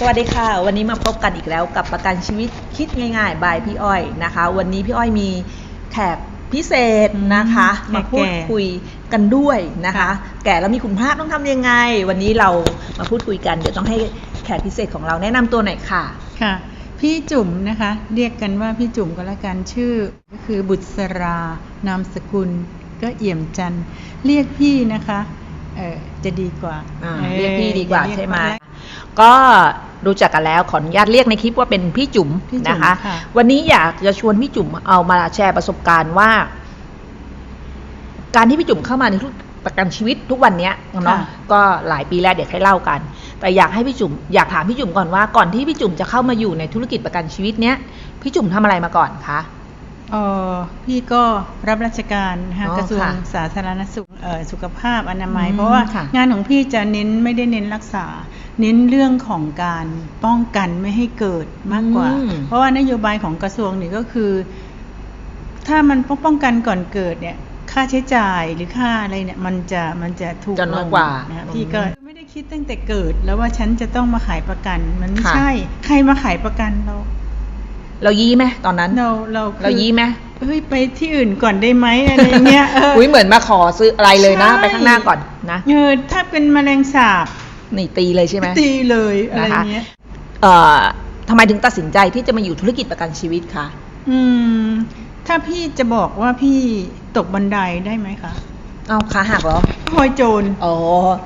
สวัสดีค่ะ วันนี้มาพบกันอีกแล้วกับประกันชีวิตคิดง่ายๆ บายพี่อ้อยนะคะ วันนี้พี่อ้อยมีแขกพิเศษนะคะอืมมาพูดแก่ๆคุยกันด้วยนะคะค่ะแก่แล้วมีคุณภาพต้องทำยังไง วันนี้เรามาพูดคุยกัน เดี๋ยวต้องให้แขกพิเศษของเราแนะนำตัวหน่อยค่ะค่ะ พี่จุ๋มนะคะ เรียกกันว่าพี่จุ๋มก็แล้วกันชื่อก็คือบุษรานามสกุล ก็เอี่ยมจันทร์เรียกพี่นะคะเออจะดีกว่าอ่าออเรียกพี่ดีกว่าอย่เรียใช่ไหมว่า ก็รู้จักกันแล้วขออนุญาตเรียกในคลิปว่าเป็นพี่จุ๋มพี่จุ๋มนะคะ ค่ะ วันนี้อยากจะชวนพี่จุ๋มเอามาแชร์ประสบการณ์ว่า การที่พี่จุ๋มเข้ามาในธุรกิจประกันชีวิตทุกวันเนี้ยเนาะก็หลายปีแล้วเดี๋ยวให้เล่ากัน แต่อยากให้พี่จุ๋มอยากถามพี่จุ๋มก่อนว่าก่อนที่พี่จุ๋มจะเข้ามาอยู่ในธุรกิจประกันชีวิตเนี้ยพี่จุ๋มทำอะไรมาก่อนคะ เออพี่ก็รับราชการนะคะอ๋อกระทรวงค่ะสาธารณสุขเอ่อสุขภาพอนามัย อืมเพราะว่าค่ะ งานของพี่จะเน้นไม่ได้เน้นรักษา เน้นเรื่องของการป้องกันไม่ให้เกิดมากกว่า อืมเพราะว่านโยบายของกระทรวงนี่ก็คือ ถ้ามันป้องป้องกันก่อนเกิดเนี่ยค่าใช้จ่ายหรือค่าอะไรเนี่ยมันจะมันจะถูกจะน้อยลงกว่านะคะอืมพี่ก็ไม่ได้คิดตั้งแต่เกิดแล้วว่าฉันจะต้องมาขายประกันมันไม่ค่ะ ใช่ ใครมาขายประกันเรา เรายี้ไหมตอนนั้น เราเราคือเรายี้ไหมเฮ้ยไปที่อื่นก่อนได้ไหมอะไรอย่างเงี้ยเอออุ้ยเหมือนมาขอซื้ออะไรเลยนะใช่ไปข้างหน้าก่อนนะเออถ้าเป็นแมลงสาบนี่ตีเลยใช่ไหมตีเลยอะไรนะคะเงี้ยเอ่อทำไมถึงตัดสินใจที่จะมาอยู่ธุรกิจประกันชีวิตคะอืม ถ้าพี่จะบอกว่าพี่ตกบันไดได้ไหมคะ เอาขาหักเหรอพลอยโจรอ๋อ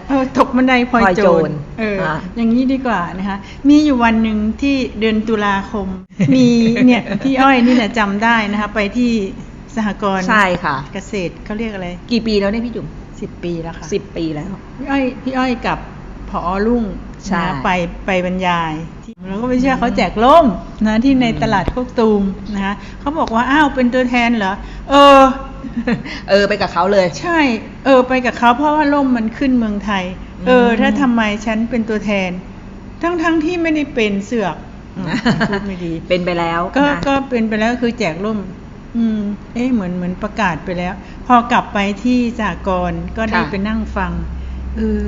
เออตกบันไดพลอยพลอยโจโจรรเอออะอย่างนี้ดีกว่านะคะ มีอยู่วันหนึ่งที่เดือนตุลาคม มีเนี่ยพี่อ้อยนี่แหละจำได้นะคะ ไปที่สหกรณ์ใช่ค่ะ เกษตรเขาเรียกอะไรกี่ปีแล้วเนี่ยพี่จุ๋มสิบปีแล้วค่ะ สิบปีแล้ว พี่อ้อยพี่อ้อยกับผอรุ่งใช่ นะไปไปบรรยาย ที่แล้วก็ไปเชื่อเขาแจกล่มนะที่ในอืมตลาดโคกตูมนะคะเขาบอกว่าอ้าวเป็นตัวแทนเหรอเออ เออไปกับเขาเลย ใช่ เออไปกับเขาเพราะว่าล่มมันขึ้นเมืองไทย เอออืมถ้าทำไมฉันเป็นตัวแทน ทั้งทั้งที่ไม่ได้เป็นเสือกอืมพูดไม่ดี เป็นไปแล้ว ก็นะก็เป็นไปแล้วคือแจกร่ม อืม เอ๊ะเหมือนเหมือนประกาศไปแล้ว พอกลับไปที่สากลก็ได้ไปนั่งฟังเออ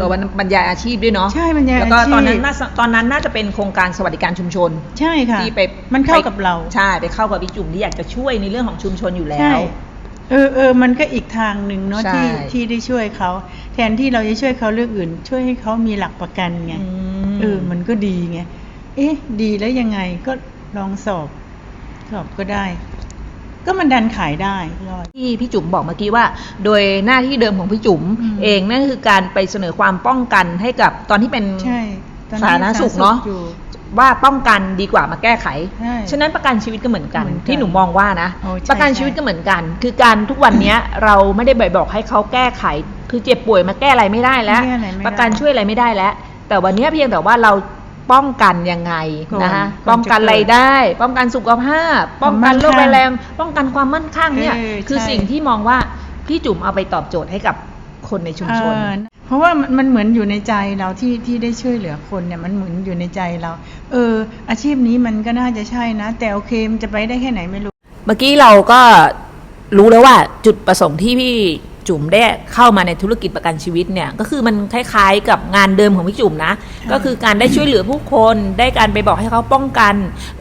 ตัววันบรรยายอาชีพด้วยเนาะใช่บรรยายแล้วก็อาชีพตอนนั้นน่าตอนนั้นน่าจะเป็นโครงการสวัสดิการชุมชน ใช่ค่ะที่ไปมันเข้าไปกับเราใช่ไปเข้ากับพี่จุ๋มที่อยากจะช่วยในเรื่องของชุมชนอยู่แล้ใช่วเออเออมันก็อีกทางหนึ่งเนาะใช่ที่ที่ได้ช่วยเขา แทนที่เราจะช่วยเขาเรื่องอื่น ช่วยให้เขามีหลักประกันไงอืมเออมันก็ดีไงเอ๊ะ ดีแล้วยังไงก็ลองสอบ สอบก็ได้ ก็มันดันขายได้รอดที่พี่จุ๋มบอกเมื่อกี้ว่า โดยหน้าที่เดิมของพี่จุ๋มอืม เองนั่นคือการไปเสนอความป้องกันให้กับตอนที่เป็น ใช่ตอนสาธารณสุขเนาะอยู่ ว่าป้องกันดีกว่ามาแก้ไข ใช่ฉะนั้นประกันชีวิตก็เหมือนกัน เหมือนกันที่หนูมองว่านะ โอ้ใช่ประกันชีวิตก็เหมือนกัน คือการทุกวันเนี้ย เราไม่ได้บอกให้เขาแก้ไข คือเจ็บป่วยมาแก้อะไรไม่ได้แล้วแก้อะไรไม่ได้ ประกันช่วยอะไรไม่ได้แล้ว แต่วันเนี้ยเพียงแต่ว่าเรา ป้องกันยังไงก่อนนะคะก่อนจะป้องกันรายได้ ป้องกันสุขภาพ ป้องกันโรคความมั่นคงร้ายแรงป้องกันความมั่นคงเนี่ยเออคือใช่สิ่งที่มองว่าพี่จุ๋มเอาไปตอบโจทย์ให้กับคนในชุมชนเออเพราะว่ามันมันเหมือนอยู่ในใจเราที่ที่ได้ช่วยเหลือคนเนี่ยมันเหมือนอยู่ในใจเรา เออ อาชีพนี้มันก็น่าจะใช่นะ แต่โอเคมันจะไปได้แค่ไหนไม่รู้ เมื่อกี้เราก็รู้แล้วว่าจุดประสงค์ที่พี่ จุ๋มได้เข้ามาในธุรกิจประกันชีวิตเนี่ยก็คือมันคล้ายๆ กับงานเดิมของพี่จุ๋มนะ ก็คือการได้ช่วยเหลือผู้คนได้การไปบอกให้เขาป้องกัน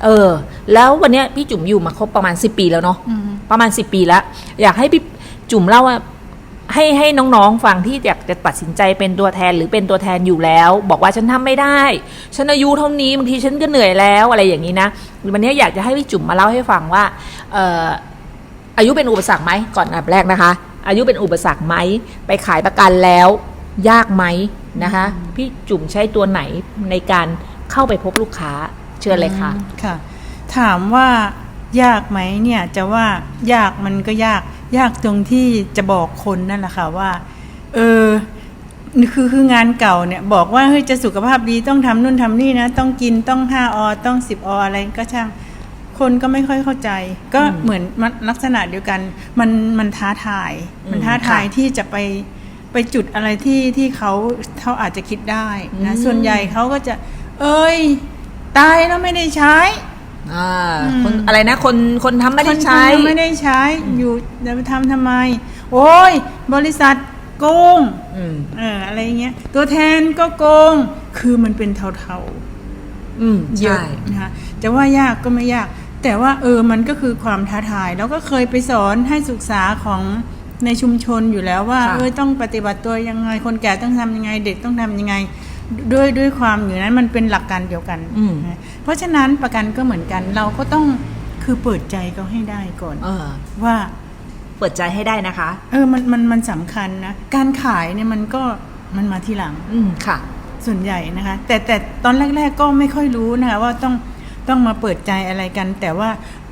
เออ แล้ววันเนี้ยพี่จุ๋มอยู่มาครบประมาณ 10 ปีแล้วเนาะอืมประมาณ 10 ปีแล้ว อยากให้พี่จุ๋มเล่าว่าให้ให้น้องๆฟังที่อยากจะตัดสินใจเป็นตัวแทนหรือเป็นตัวแทนอยู่แล้ว บอกว่าฉันทำไม่ได้ ฉันอายุเท่านี้บางทีฉันก็เหนื่อยแล้วอะไรอย่างนี้นะวันนี้อยากจะให้พี่จุ๋มมาเล่าให้ฟังว่าเอ่ออายุเป็นอุปสรรคไหมก่อนอันดับแรกนะคะ อายุเป็นอุปสรรคไหมไปขายประกันแล้วยากไหมนะคะ พี่จุ๋มใช้ตัวไหนในการเข้าไปพบลูกค้าเชิญเลยค่ะค่ะ ถามว่ายากไหมเนี่ยจะว่ายากมันก็ยากยากตรงที่จะบอกคนนั่นแหละค่ะว่า เออคือคืองานเก่าเนี่ยบอกว่าเฮ้ยจะสุขภาพดีต้องทำนู่นทำนี่นะ ต้องกินต้องห้าอต้องสิบออะไรก็ช่าง คนก็ไม่ค่อยเข้าใจ ก็อืมเหมือนมันลักษณะเดียวกัน มันมันท้าทาย มันอืมท้าทายค่ะที่จะไปไปจุดอะไรที่ที่เขาเขาอาจจะคิดได้นะอืมส่วนใหญ่เขาก็จะ เอ้ย ตายแล้วไม่ได้ใช้อ่าอืมคนอะไรนะคนคนทำไม่ได้ใช้คนทำไม่ได้ใช้ อยู่จะไปทำทำไม โอ้ย บริษัทโกงอืมเอออะไรเงี้ย ตัวแทนก็โกง คือมันเป็นเทาอืมเยอะใช่นะคะจะว่ายากก็ไม่ยาก แต่ว่าเออมันก็คือความท้าทาย แล้วก็เคยไปสอนให้ศึกษาของในชุมชนอยู่แล้วว่าค่ะเออต้องปฏิบัติตัวยังไง คนแก่ต้องทำยังไง เด็กต้องทำยังไง ด้วยด้วยความอยู่นั้นมันเป็นหลักการเดียวกันอืมนะเพราะฉะนั้นประกันก็เหมือนกัน เราก็ต้องคือเปิดใจเขาให้ได้ก่อนเออว่าเปิดใจให้ได้นะคะ เออมันมันมันสำคัญนะ การขายเนี่ยมันก็มันมาทีหลัง อืมค่ะ ส่วนใหญ่นะคะ แต่แต่ตอนแรก ๆ ก็ไม่ค่อยรู้นะคะว่าต้อง ต้องมาเปิดใจอะไรกัน แต่ว่า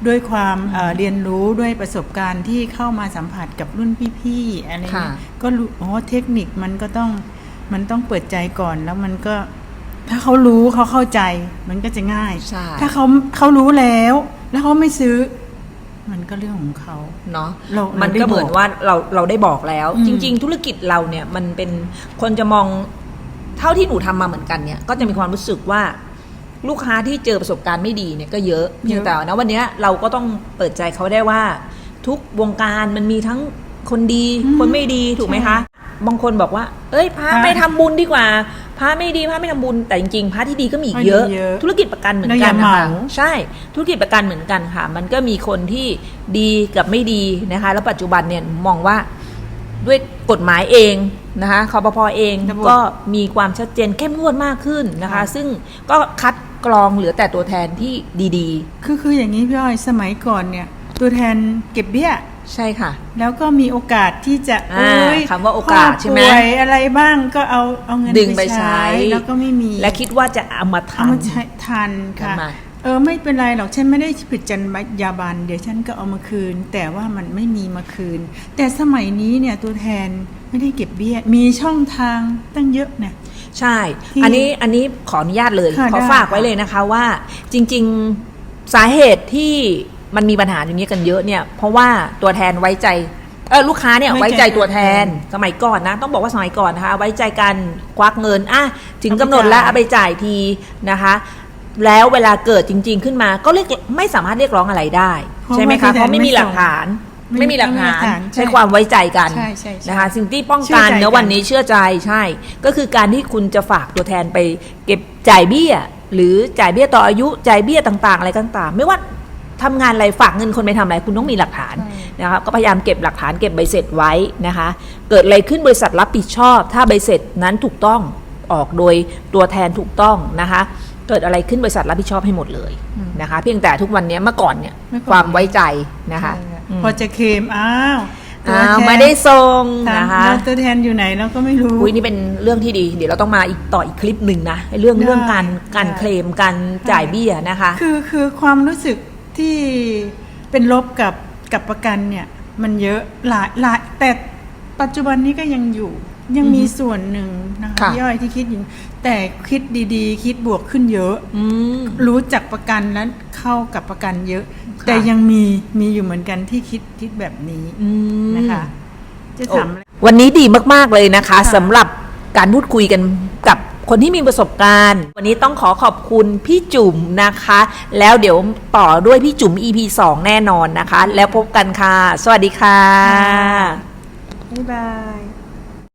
ด้วยความเอ่อเรียนรู้ด้วยประสบการณ์ที่เข้ามาสัมผัสกับรุ่นพี่ๆอะไรค่ะเงี้ยก็รู้อ๋อเทคนิคมันก็ต้องมันต้องเปิดใจก่อนแล้วมันก็ ถ้าเขารู้เขาเข้าใจ มันก็จะง่ายใช่ถ้าเขาเขารู้แล้ว แล้วเขาไม่ซื้อ มันก็เรื่องของเขาเนาะเรามันเราได้ก็เหมือนบอกว่าเราเราได้บอกแล้วอืมจริง ๆ ธุรกิจเราเนี่ยมันเป็นคนจะมองเท่าที่หนูทำมาเหมือนกันเนี่ย ก็จะมีความรู้สึกว่า ลูกค้าที่เจอประสบการณ์ไม่ดีเนี่ยก็เยอะเพียงแต่นะวันเนี้ยเราก็ต้องเปิดใจเขาได้ว่า ทุกวงการมันมีทั้งคนดีอืมคนไม่ดีถูกไหมคะบางคนบอกว่า เอ้ยพระพระไม่ทำบุญดีกว่าพระไม่ดีพระไม่ทำบุญแต่จริงๆพระที่ดีก็มีอีกเยอะเยอะธุรกิจประกันเหมือนเราอกัย่านนะคะเหมาใช่ธุรกิจประกันเหมือนกันค่ะ มันก็มีคนที่ดีกับไม่ดีนะคะ แล้วปัจจุบันเนี่ยมองว่าด้วยกฎหมายเองนะคะคอปพอเองระบบก็มีความชัดเจนเข้มงวดมากขึ้นนะคะค่ะซึ่งก็คัด กรองเหลือแต่ตัวแทนที่ดีคือคืออย่างนี้พี่อ้อยสมัยก่อนเนี่ย ตัวแทนเก็บเบี้ย ๆ ใช่ค่ะ แล้วก็มีโอกาสที่จะอ่าเอ้ยคำว่าโอกาสใช่ไหม พ่ป่วยอะไรบ้างก็เอาเอาเงินดึงไปใช้ แล้วก็ไม่มีและคิดว่าจะเอามาเอาทำมาใช้ทันค่ะเอามา เออไม่เป็นไรหรอกฉันไม่ได้ผิดจรรยาบรรณเดี๋ยวฉันก็เอามาคืน แต่ว่ามันไม่มีมาคืน แต่สมัยนี้เนี่ยตัวแทนไม่ได้เก็บเบี้ย มีช่องทางตั้งเยอะเนี่ย ใช่ที่อันนี้อันนี้ขออนุญาตเลยค่ะขอได้ฝากไว้ค่ะเลยนะคะว่าจริง ๆสาเหตุที่มันมีปัญหาอย่างนี้กันเยอะเนี่ย เพราะว่าตัวแทนไว้ใจเออลูกค้าเนี่ยไว้ใจตัวแทนสมัยก่อนนะ ต้องบอกว่าสมัยก่อนนะคะ ไว้ใจกันควักเงินอะถึงกำหนดแล้วเอาไปจ่ายทีนะคะ แล้วเวลาเกิดจริง ๆ ขึ้นมาก็เรียกไม่สามารถเรียกร้องอะไรได้เพราะใช่ไหมว่าคะตัวแทนเพราะไม่มีไม่หลักส่งฐานไม่ไม่มีหลักฐาน ไม่มีหลักฐานใช่ใช้ความไว้ใจกันใช่ใช่ใช่นะคะ สิ่งที่ป้องกันเชื่อใจเนื้อวันนี้เชื่อใจใช่ ก็คือการที่คุณจะฝากตัวแทนไป เก็บจ่ายเบี้ย หรือจ่ายเบี้ยต่ออายุจ่ายเบี้ยต่าง ๆ อะไรต่างๆ ไม่ว่าทำงานอะไรฝากเงินคนไปทำอะไรคุณต้องมีหลักฐานนะคะก็พยายามเก็บหลักฐานเก็บใบเสร็จไว้นะคะ เกิดอะไรขึ้นบริษัทรับผิดชอบ ถ้าใบเสร็จนั้นถูกต้องออกโดยตัวแทนถูกต้องนะคะ เกิดอะไรขึ้นบริษัทรับผิดชอบให้หมดเลยนะคะ เพียงแต่ทุกวันนี้เมื่อก่อนเนี่ยเมื่อก่อนความไว้ใจนะคะใช่ค่ะอืมพอจะเคลมอ้าวตัวอ้าวแทนไม่ได้ส่งถามนะคะแล้วตัวแทนอยู่ไหนเราก็ไม่รู้อุ้ยนี่เป็นเรื่องที่ดี เดี๋ยวเราต้องมาอีกต่ออีกคลิปหนึ่งนะเรื่องได้เรื่องการการได้เคลมการจ่ายเบี้ยนะคะ คือคือความรู้สึกที่เป็นลบกับกับประกันเนี่ย มันเยอะหลายหลายแต่ปัจจุบันนี้ก็ยังอยู่ ยังมีอือฮึส่วนหนึ่งนะคะ ค่ะ ย่อยที่คิดอยู่แต่คิดดีๆ คิดบวกขึ้นเยอะ อืม รู้จักประกันแล้วเข้ากับประกันเยอะ ค่ะ แต่ยังมีมีอยู่เหมือนกันที่คิดคิดแบบนี้อืม นะคะ จะโอ้ถามอะไร วันนี้ดีมาก ๆ เลยนะคะค่ะ สำหรับการพูดคุยกันกับคนที่มีประสบการณ์ วันนี้ต้องขอขอบคุณพี่จุ๋มนะคะ แล้วเดี๋ยวต่อด้วยพี่จุ๋ม EP 2 แน่นอนนะคะ แล้วพบกันค่ะ สวัสดีค่ะ บ๊ายบาย